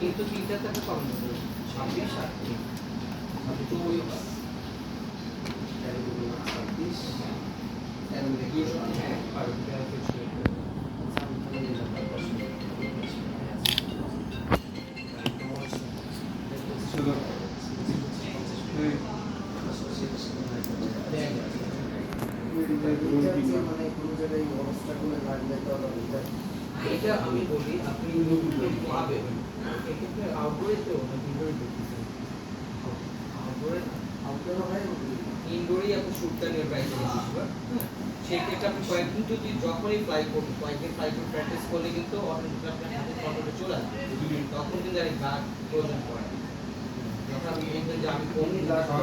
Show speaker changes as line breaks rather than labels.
কিন্তু তিনটাতে একটা কম ছাব্বিশ আর তো ওই
তেরো তেরো এটা
এটা আমি বলি আপনি পাবেন এক্ষেত্রে আউটডোরে তো ইনডোরে দেখতেছেন আউটডোরে
আউটডোর হয়।
ইনডোরেই আপনি শ্যুটটা নিয়ে বেশিরভাগ হ্যাঁ সেক্ষেত্রে আপনি কয়েকদিন যদি যখনই ফ্লাই করবেন কয়েকদিন ফ্লাই করে প্র্যাকটিস করলে কিন্তু অটোমেটিক আপনার হাতে চলে আসবে তখন কিন্তু আর গার্ড প্রয়োজন পড়ে যে আমি কোন
কোন